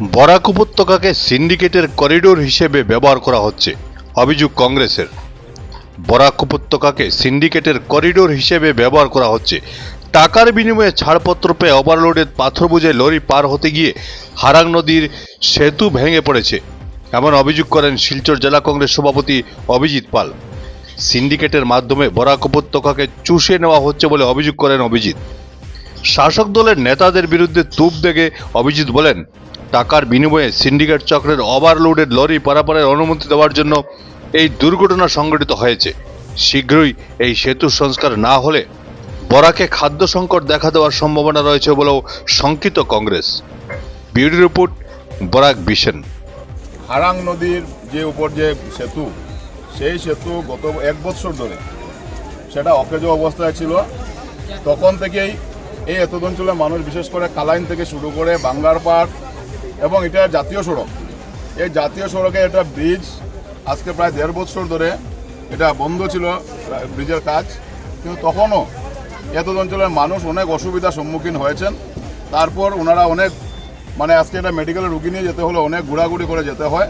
বরাক উপত্যকাকে সিন্ডিকেটের করিডোর হিসেবে ব্যবহার করা হচ্ছে, অভিযোগ কংগ্রেসের। বরাক উপত্যকাকে সিন্ডিকেটের করিডোর হিসেবে ব্যবহার করা হচ্ছে। টাকার বিনিময়ে ছাড়পত্র পেয়ে ওভারলোডের পাথর বুঝে লরি পার হতে গিয়ে হারাং নদীর সেতু ভেঙে পড়েছে। এমন অভিযোগ করেন শিলচর জেলা কংগ্রেস সভাপতি অভিজিৎ পাল। সিন্ডিকেটের মাধ্যমে বরাক উপত্যকাকে চুষে নেওয়া হচ্ছে বলে অভিযোগ করেন অভিজিৎ। শাসক দলের নেতাদের বিরুদ্ধে তুপ দেখে অভিজিৎ বলেন টাকার বিনিময়ে সিন্ডিকেট চক্রের ওভারলোডেড লরি পারাপারের অনুমতি দেওয়ার জন্য এই দুর্ঘটনা সংঘটিত হয়েছে। শীঘ্রই এই সেতু সংস্কার না হলে বরাকে খাদ্য সংকট দেখা দেওয়ার সম্ভাবনা রয়েছে বলেও শঙ্কিত কংগ্রেস। বিউটি রিপোর্ট, বরাক বিশেন হারাং নদীর যে উপর যে সেতু, সেই সেতু গত এক বছর ধরে সেটা অকেজো অবস্থায় ছিল। তখন থেকেই এই এতদ অঞ্চলের মানুষ বিশেষ করে কালাইন থেকে শুরু করে বাংলার পাড় এবং এটা জাতীয় সড়ক। এই জাতীয় সড়কে এটা ব্রিজ আজকে প্রায় দেড় বছর ধরে এটা বন্ধ ছিল ব্রিজের কাজ। কিন্তু তখনও এতদ অঞ্চলের মানুষ অনেক অসুবিধার সম্মুখীন হয়েছেন। তারপর ওনারা অনেক মানে আজকে এটা মেডিকেলে রুগী নিয়ে যেতে হলে অনেক ঘোরাঘুরি করে যেতে হয়।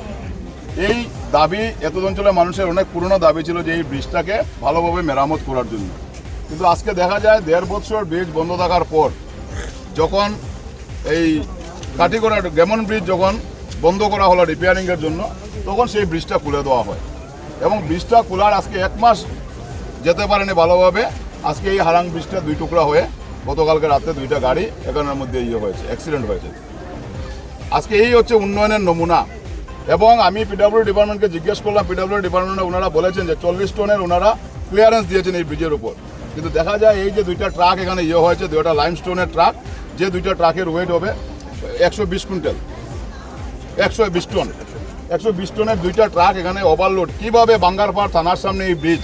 এই দাবি এত অঞ্চলের মানুষের অনেক পুরনো দাবি ছিল যে এই ব্রিজটাকে ভালোভাবে মেরামত করার জন্য। কিন্তু আজকে দেখা যায় দেড় বছর ব্রিজ বন্ধ থাকার পর যখন এই কাটিগড়া গেমন ব্রিজ যখন বন্ধ করা হলো রিপেয়ারিংয়ের জন্য, তখন সেই ব্রিজটা খুলে দেওয়া হয়। এবং ব্রিজটা খোলার আজকে এক মাস যেতে পারেনি ভালোভাবে। আজকে এই হারাং ব্রিজটা দুই টুকরা হয়ে গতকালকে রাতে দুইটা গাড়ি এখানের মধ্যে ইয়ে হয়েছে অ্যাক্সিডেন্ট হয়েছে। আজকে এই হচ্ছে উন্নয়নের নমুনা। এবং আমি পিডাব্লিউ ডিপার্টমেন্টকে জিজ্ঞেস করলাম পিডাব্লিউ ডিপার্টমেন্টে ওনারা বলেছেন যে চল্লিশ টনের ওনারা ক্লিয়ারেন্স দিয়েছেন এই ব্রিজের উপর। কিন্তু দেখা যায় এই যে দুইটা ট্রাক এখানে ইয়ে হয়েছে, দুইটা লাইম স্টোনের ট্রাক যে দুইটা ট্রাকের ওয়েট হবে একশো বিশ কুইন্টাল। একশো বিশ টন। একশো বিশ টনের দুইটা ট্রাক এখানে ওভারলোড কীভাবে বাঙ্গারপাড় থানার সামনে এই ব্রিজ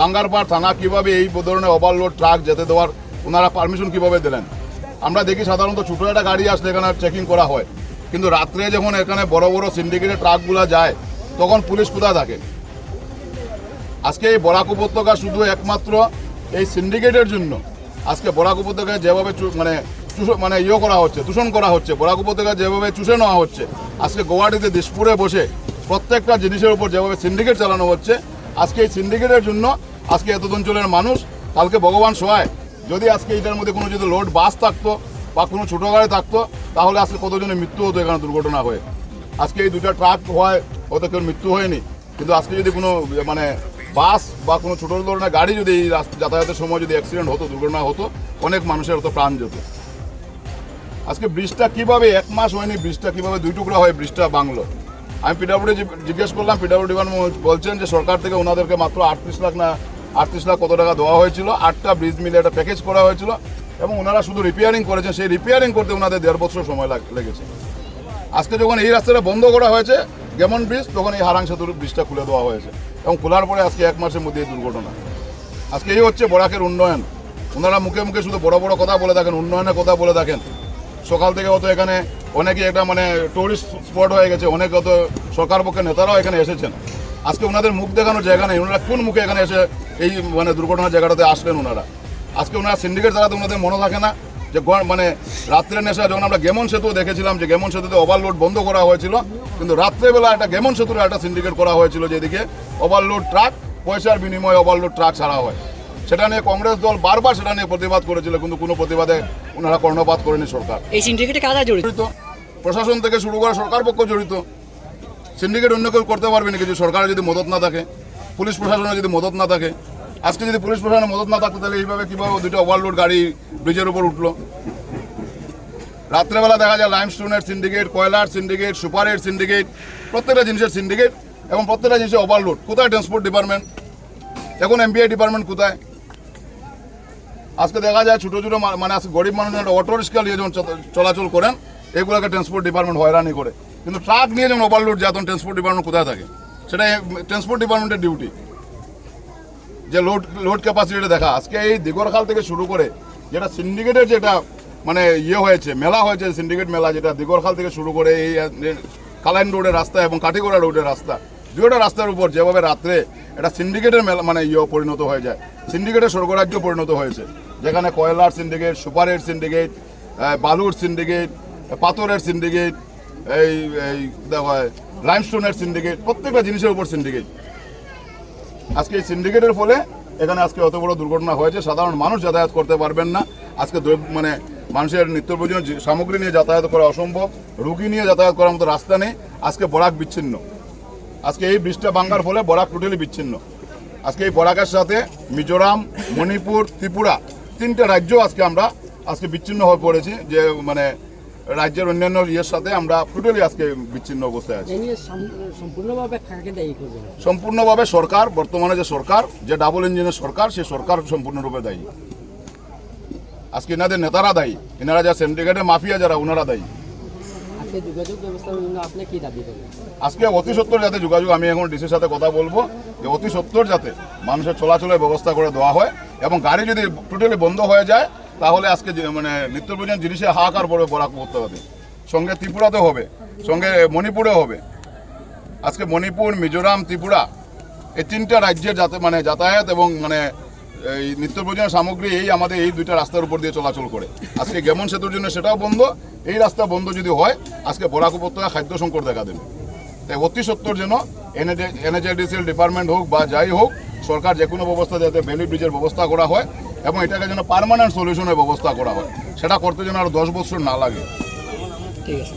বাঙ্গারপাড় থানা কীভাবে এই ধরনের ওভারলোড ট্রাক যেতে দেওয়ার? ওনারা পারমিশন কীভাবে দিলেন? আমরা দেখি সাধারণত ছোটো একটা গাড়ি আসলে এখানে চেকিং করা হয়। কিন্তু রাত্রে যখন এখানে বড় বড় সিন্ডিকেটের ট্রাকগুলো যায়, তখন পুলিশ কোথায় থাকে? আজকে এই বরাক উপত্যকা শুধু একমাত্র এই সিন্ডিকেটের জন্য। আজকে বরাক উপত্যকায় যেভাবে মানে মানে ইয়ে করা হচ্ছে দূষণ করা হচ্ছে। বরাক উপত্যকা যেভাবে চুষে নেওয়া হচ্ছে, আজকে গুয়াহাটিতে দিশপুরে বসে প্রত্যেকটা জিনিসের উপর যেভাবে সিন্ডিকেট চালানো হচ্ছে, আজকে এই সিন্ডিকেটের জন্য আজকে এত অঞ্চলের মানুষ, কালকে ভগবান সহায়। যদি আজকে এটার মধ্যে কোনো যদি লোড বাস থাকতো বা কোনো ছোটো গাড়ি থাকতো, তাহলে আজকে কতজনের মৃত্যু হতো এখানে দুর্ঘটনা হয়ে? আজকে এই দুটা ট্রাক হওয়ায় হয়তো কেউ মৃত্যু হয়নি। কিন্তু আজকে যদি কোনো মানে বাস বা কোনো ছোটো ধরনের গাড়ি যদি এই যাতায়াতের সময় যদি অ্যাক্সিডেন্ট হতো, দুর্ঘটনা হতো, অনেক মানুষের হতো প্রাণ যেত আজকে ব্রিজটা কীভাবে এক মাস হয়নি, ব্রিজটা কীভাবে দুই টুকরা হয়, ব্রিজটা বাংলো। আমি পিডাব্লিউডি জিজ্ঞেস করলাম পিডাব্লিউ ডিপার্টমেন্ট বলছেন যে সরকার থেকে ওনাদেরকে মাত্র আটত্রিশ লাখ না, আটত্রিশ লাখ কত টাকা দেওয়া হয়েছিল, আটটা ব্রিজ মিলে একটা প্যাকেজ করা হয়েছিল, এবং ওনারা শুধু রিপেয়ারিং করেছেন, সেই রিপেয়ারিং করতে ওনাদের দেড় বছর সময় লাগ- লেগেছে। আজকে যখন এই রাস্তাটা বন্ধ করা হয়েছে গেমন ব্রিজ তখন এই হারাং সেতুর ব্রিজটা খুলে দেওয়া হয়েছে, এবং খোলার পরে আজকে এক মাসের মধ্যে এই দুর্ঘটনা। আজকে এই হচ্ছে বরাকের উন্নয়ন। ওনারা মুখে মুখে শুধু বড় বড় কথা বলে থাকেন, উন্নয়নের কথা বলে থাকেন। সকাল থেকে হয়তো এখানে অনেকে একটা মানে টুরিস্ট স্পট হয়ে গেছে, অনেক হয়তো সরকার পক্ষে নেতারাও এখানে এসেছেন। আজকে ওনাদের মুখ দেখানোর জায়গা নেই, ওনারা কোন মুখে এখানে এসে এই মানে দুর্ঘটনার জায়গাটাতে আসলেন ওনারা? আজকে ওনারা সিন্ডিকেট চালাতে ওনাদের মনে থাকে না, যে মানে রাত্রে নেশা, যখন আমরা গেমন সেতু দেখেছিলাম, যে গেমন সেতুতে ওভারলোড বন্ধ করা হয়েছিল, কিন্তু রাত্রেবেলা একটা গেমন সেতুর একটা সিন্ডিকেট করা হয়েছিল যেদিকে ওভারলোড ট্রাক পয়সার বিনিময়ে ওভারলোড ট্রাক ছাড়া হয়। সেটা নিয়ে কংগ্রেস দল বারবার সেটা নিয়ে প্রতিবাদ করেছিল কিন্তু কোনো প্রতিবাদে ওনারা কর্ণপাত করেনি সরকার। এই সিন্ডিকেটে কারা জড়িত? প্রশাসন থেকে শুরু করে সরকার পক্ষ জড়িত। সিন্ডিকেট অন্য কেউ করতে পারবে না যদি সরকারের যদি মদত না থাকে পুলিশ প্রশাসনের যদি মদত না থাকে আজকে যদি পুলিশ প্রশাসনের মদত না থাকতো তাহলে এইভাবে কীভাবে দুটো ওভারলোড গাড়ি ব্রিজের উপর উঠল? রাত্রেবেলা দেখা যায় লাইমস্টোনের সিন্ডিকেট কয়লার সিন্ডিকেট সুপারের সিন্ডিকেট প্রত্যেকটা জিনিসের সিন্ডিকেট এবং প্রত্যেকটা জিনিসের ওভারলোড কোথায় ট্রান্সপোর্ট ডিপার্টমেন্ট এখন এমবিআই ডিপার্টমেন্ট কোথায়? আজকে দেখা যায় ছোটো ছোটো মানে আজকে গরিব মানুষ অটো রিক্সা নিয়ে যখন চলাচল করেন, এগুলোকে ট্রান্সপোর্ট ডিপার্টমেন্ট হয়রানি করে। কিন্তু ট্রাক নিয়ে যখন ওভারলোড যায়, তখন ট্রান্সপোর্ট ডিপার্টমেন্ট কোথায় থাকে? সেটা ট্রান্সপোর্ট ডিপার্টমেন্টের ডিউটি যে লোড লোড ক্যাপাসিটিটা দেখা। আজকে এই দিগরখাল থেকে শুরু করে যেটা সিন্ডিকেটের যেটা মানে ইয়ে হয়েছে, মেলা হয়েছে সিন্ডিকেট মেলা যেটা দিগরখাল থেকে শুরু করে এই কালাইন রোডের রাস্তা এবং কাঠিগোড়া রোডের রাস্তা, দুটো রাস্তার উপর যেভাবে রাত্রে এটা সিন্ডিকেটের মেলা মানে ইয়ে পরিণত হয়ে যায়। সিন্ডিকেটের স্বর্গরাজ্য পরিণত হয়েছে। যেখানে কয়লার সিন্ডিকেট সুপারের সিন্ডিকেট বালুর সিন্ডিকেট পাথরের সিন্ডিকেট এই এই লাইমস্টোনের সিন্ডিকেট প্রত্যেকটা জিনিসের উপর সিন্ডিকেট আজকে এই সিন্ডিকেটের ফলে এখানে আজকে অত বড় দুর্ঘটনা হয়েছে। সাধারণ মানুষ যাতায়াত করতে পারবেন না। আজকে মানে মানুষের নিত্য প্রয়োজনীয় সামগ্রী নিয়ে যাতায়াত করা অসম্ভব। রুগী নিয়ে যাতায়াত করার মতো রাস্তা নেই। আজকে বরাক বিচ্ছিন্ন। আজকে এই বৃষ্টিটা ভাঙ্গার ফলে বরাক টোটালি বিচ্ছিন্ন। আজকে এই বরাকের সাথে মিজোরাম মণিপুর ত্রিপুরা তিনটে রাজ্য আজকে আমরা আজকে বিচ্ছিন্ন হয়ে পড়েছি যে মানে রাজ্যের অন্যান্য ইয়ের সাথে আমরা টোটালি আজকে বিচ্ছিন্ন অবস্থায় আছি। সম্পূর্ণভাবে সরকার বর্তমানে যে সরকার যে ডাবল ইঞ্জিনের সরকার সেই সরকার সম্পূর্ণরূপে দায়ী। আজকে এনাদের নেতারা দায়ী এনারা যা সিন্ডিকেটের মাফিয়া যারা ওনারা দায়ী। আজকে অতি সত্তর যাতে যোগাযোগ, আমি এখন ডিসির সাথে কথা বলব, যে অতি সত্তর যাতে মানুষের চলাচলের ব্যবস্থা করে দেওয়া হয় এবং গাড়ি যদি টোটালি বন্ধ হয়ে যায়, তাহলে আজকে মানে নিত্য প্রয়োজন জিনিসে হাহাকার পড়বে বরাক করতে হবে সঙ্গে ত্রিপুরাতেও হবে, সঙ্গে মণিপুরে হবে। আজকে মণিপুর, মিজোরাম, ত্রিপুরা, এই তিনটা রাজ্যের যাতে মানে যাতায়াত এবং মানে এই নিত্য প্রয়োজনীয় সামগ্রী এই আমাদের এই দুইটা রাস্তার উপর দিয়ে চলাচল করে। আজকে গেমন সেতুর জন্য সেটাও বন্ধ, এই রাস্তা বন্ধ যদি হয়, আজকে বরাক উপত্যকা খাদ্য সংকট দেখা দেবে। তাই অতি সত্তর যেন এনএচআইডিসিএল ডিপার্টমেন্ট হোক বা যাই হোক, সরকার যে কোনো ব্যবস্থা যাতে ভ্যালি ব্রিজের ব্যবস্থা করা হয় এবং এটাকে যেন পার্মানেন্ট সলিউশনের ব্যবস্থা করা হয়, সেটা করতে যেন আরও দশ বছর না লাগে। ঠিক আছে।